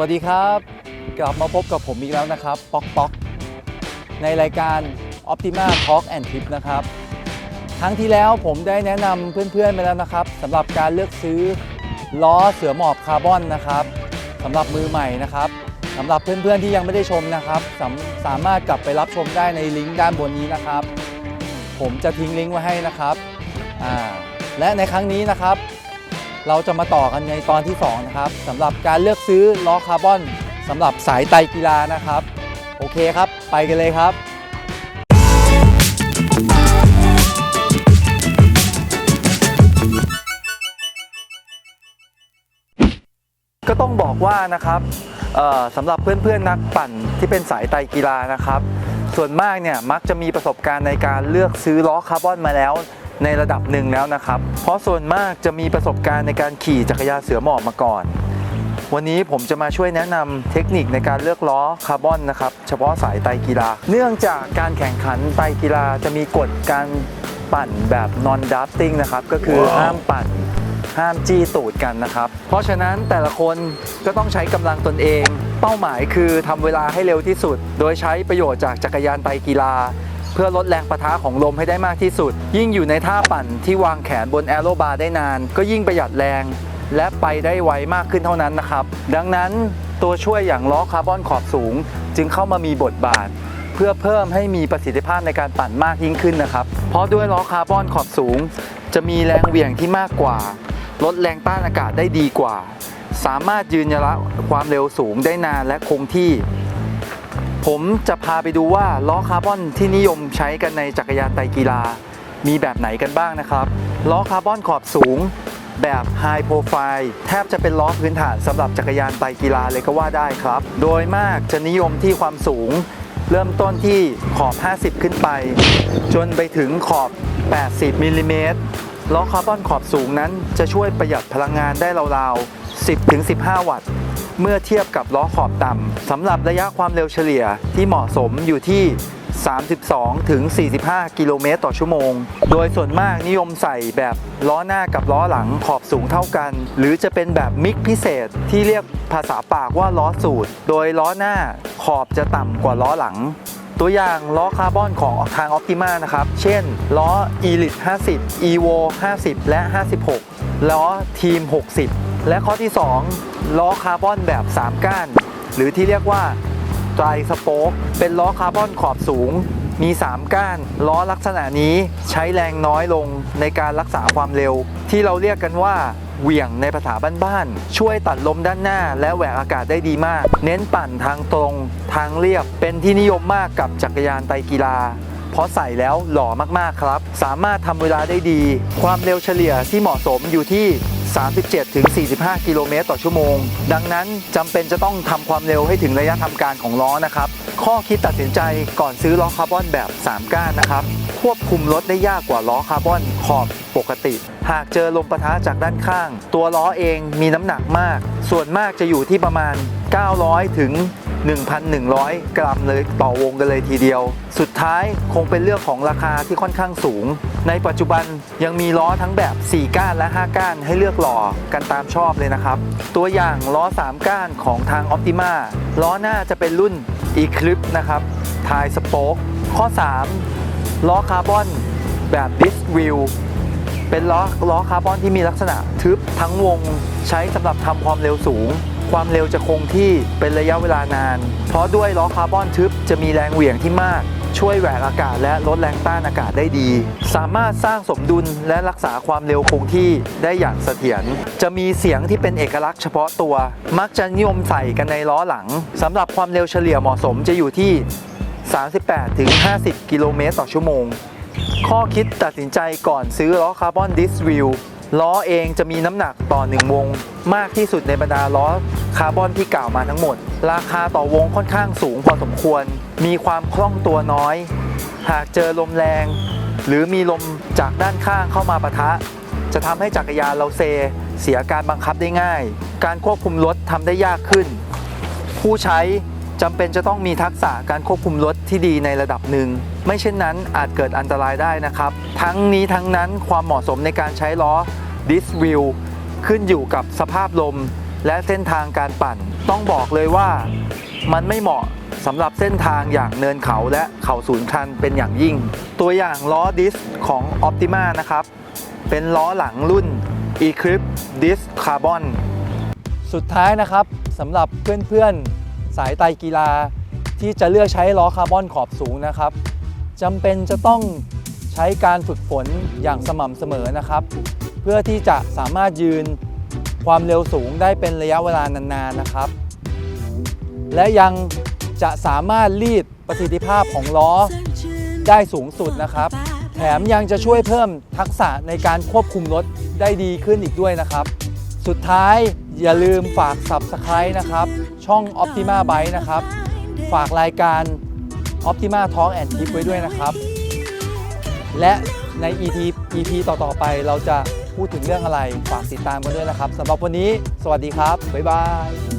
วัสดีครับ กลับมาพบกับผมอีกแล้วนะครับ ป๊อกป๊อก ในรายการ Optima Talk and Tip นะครับ ครั้งที่แล้วผมได้แนะนำเพื่อนๆไปแล้วนะครับสำหรับการเลือกซื้อล้อเสือหมอบคาร์บอนนะครับสำหรับมือใหม่นะครับสำหรับเพื่อนๆที่ยังไม่ได้ชมนะครับสามสามารถกลับไปรับชมได้ในลิงก์ด้านบนนี้นะครับ ผมจะทิ้งลิงก์ไว้ให้นะครับและในครั้งนี้นะครับ เราจะมาต่อกันในตอนที่ 2 นะครับสำหรับการเลือกซื้อล้อคาร์บอนสำหรับสายไตกีฬานะครับ โอเคครับ ไปกันเลยครับก็ต้องบอกว่านะครับสำหรับเพื่อนๆนักปั่นที่เป็นสายไตกีฬานะครับ ส่วนมากเนี่ยมักจะมีประสบการณ์ในการเลือกซื้อล้อคาร์บอนมาแล้ว ในระดับหนึ่งแล้วนะครับ เพราะส่วนมากจะมีประสบการณ์ในการขี่จักรยานเสือหมอบมาก่อน วันนี้ผมจะมาช่วยแนะนำเทคนิคในการเลือกล้อคาร์บอนนะครับ เฉพาะสายไตรกีฬา เนื่องจากการแข่งขันไตรกีฬาจะมีกฎการปั่นแบบ non drafting นะครับ ก็คือห้ามปั่นห้ามจี้ตูดกันนะครับ เพราะฉะนั้นแต่ละคนก็ต้องใช้กำลังตนเอง เป้าหมายคือทำเวลาให้เร็วที่สุด โดยใช้ประโยชน์จากจักรยานไตรกีฬา เพื่อลดแรงประทะของลมให้ได้มากที่สุด ยิ่งอยู่ในท่าปั่นที่วางแขนบนแอโรบาร์ได้นาน ก็ยิ่งประหยัดแรง และไปได้ไวมากขึ้นเท่านั้นนะครับ ดังนั้นตัวช่วยอย่างล้อคาร์บอนขอบสูง จึงเข้ามามีบทบาท เพื่อเพิ่มให้มีประสิทธิภาพในการปั่นมากยิ่งขึ้นนะครับ เพราะด้วยล้อคาร์บอนขอบสูง จะมีแรงเหวี่ยงที่มากกว่า ลดแรงต้านอากาศได้ดีกว่า สามารถยืนระยะความเร็วสูงได้นานและคงที่ ผมจะพาไปดูว่าล้อคาร์บอนที่นิยมใช้กันในจักรยานไตรกีฬา มีแบบไหนกันบ้างนะครับล้อคาร์บอนขอบสูง แบบ High Profile แทบจะเป็นล้อพื้นฐานสำหรับจักรยานไตรกีฬาเลยก็ว่าได้ครับ โดยมากจะนิยมที่ความสูง เริ่มต้นที่ขอบ 50 ขึ้นไป จนไปถึงขอบ 80มิลลิเมตรล้อคาร์บอนขอบสูงนั้นจะช่วยประหยัดพลังงานได้ราวๆ10-15 วัตต์ เมื่อเทียบกับล้อขอบต่ำสำหรับระยะความเร็วเฉลี่ยที่เหมาะสมอยู่ที่ 32 ถึง 45 กิโลเมตรต่อชั่วโมง โดยส่วนมากนิยมใส่แบบล้อหน้ากับล้อหลังขอบสูงเท่ากัน หรือจะเป็นแบบมิกพิเศษที่เรียกภาษาปากว่าล้อสูตร โดยล้อหน้าขอบจะต่ำกว่าล้อหลังตัวอย่างล้อคาร์บอนของทาง Optima นะครับ เช่น ล้อ Elite 50 Evo 50 และ 56 ล้อทีม 60 และข้อที่ 2 ล้อคาร์บอนแบบ 3 ก้าน หรือที่เรียกว่าไตรสโป๊กเป็นล้อคาร์บอนขอบสูง มี 3 ก้าน ล้อลักษณะนี้ใช้แรงน้อยลงในการรักษาความเร็ว ที่เราเรียกกันว่าเหวี่ยงในภาษาบ้านๆ ช่วยตัดลมด้านหน้าและแหวกอากาศได้ดีมาก เน้นปั่นทางตรง ทางเรียบ เป็นที่นิยมมากกับจักรยานไตรกีฬา เพราะใส่แล้วหล่อมากๆครับ สามารถทำเวลาได้ดี ความเร็วเฉลี่ยที่เหมาะสมอยู่ที่ 37ถึง45 กิโลเมตรต่อชั่วโมง ดังนั้นจำเป็นจะต้องทำความเร็วให้ถึงระยะทำการของล้อนะครับ ข้อคิดตัดสินใจก่อนซื้อล้อคาร์บอนแบบ 3 ก้านนะครับ ควบคุมรถได้ยากกว่าล้อคาร์บอนขอบปกติ หากเจอลมปะทะจากด้านข้าง ตัวล้อเองมีน้ำหนักมาก ส่วนมากจะอยู่ที่ประมาณ 900ถึง 1,100 กรัมเลยต่อวงกันเลยทีเดียว สุดท้ายคงเป็นเรื่องของราคาที่ค่อนข้างสูง ในปัจจุบันยังมีล้อทั้งแบบ 4 ก้านและ 5 ก้านให้เลือกหล่อกันตามชอบเลยนะครับ ตัวอย่างล้อ 3 ก้านของทาง Optima ล้อหน้าจะเป็นรุ่น Eclipse นะครับทายสโป๊กข้อ 3 ล้อคาร์บอนแบบ Disc Wheel เป็นล้อล้อคาร์บอนที่มีลักษณะทึบทั้งวงใช้สำหรับทำความเร็วสูง ความเร็วจะคงที่เป็นระยะเวลานาน เพราะด้วยล้อคาร์บอนทึบจะมีแรงเหวี่ยงที่มาก ช่วยแหวกอากาศและลดแรงต้านอากาศได้ดี สามารถสร้างสมดุลและรักษาความเร็วคงที่ได้อย่างเสถียร จะมีเสียงที่เป็นเอกลักษณ์เฉพาะตัว มักจะนิยมใส่กันในล้อหลังสำหรับความเร็วเฉลี่ยเหมาะสมจะอยู่ที่ 38-50 กิโลเมตรต่อชั่วโมง ข้อคิดตัดสินใจก่อนซื้อล้อคาร์บอนดิสวิล ล้อเองจะมีน้ำหนักต่อ 1 วง มากที่สุดในบรรดาล้อคาร์บอนที่กล่าวมาทั้งหมด ราคาต่อวงค่อนข้างสูงพอสมควร มีความคล่องตัวน้อย หากเจอลมแรง หรือมีลมจากด้านข้างเข้ามาปะทะ จะทำให้จักรยานเราเซ เสียการบังคับได้ง่าย การควบคุมรถทำได้ยากขึ้น ผู้ใช้ จำเป็นจะต้องมีทักษะการควบคุมรถที่ดีในระดับหนึ่ง ไม่เช่นนั้นอาจเกิดอันตรายได้นะครับ ทั้งนี้ทั้งนั้นความเหมาะสมในการใช้ล้อ Disc Wheel ขึ้นอยู่กับสภาพลม และเส้นทางการปั่น ต้องบอกเลยว่ามันไม่เหมาะสำหรับเส้นทางอย่างเนินเขาและเขาศูนย์ชันเป็นอย่างยิ่ง ตัวอย่างล้อดิสของ Optima นะครับ เป็นล้อหลังรุ่น Eclipse Disc Carbon สุดท้ายนะครับสำหรับเพื่อนๆ สายไตรกีฬาที่จะเลือกใช้ล้อคาร์บอนขอบสูงนะครับจำเป็นจะต้องใช้การฝึกฝนอย่างสม่ำเสมอนะครับ เพื่อที่จะสามารถยืนความเร็วสูงได้เป็นระยะเวลานานๆนะครับ และยังจะสามารถรีดประสิทธิภาพของล้อได้สูงสุดนะครับ แถมยังจะช่วยเพิ่มทักษะในการควบคุมรถได้ดีขึ้นอีกด้วยนะครับ สุดท้ายอย่าลืมฝาก Subscribe นะครับ ช่อง Optima Bike นะครับ ฝากรายการ Optima Talk and Tip ไว้ด้วยนะครับ และใน EP EP ต่อ ๆ ไปเราจะพูดถึงเรื่องอะไร ฝากติดตามกันด้วยนะครับสำหรับวันนี้ สวัสดีครับ บ๊ายบาย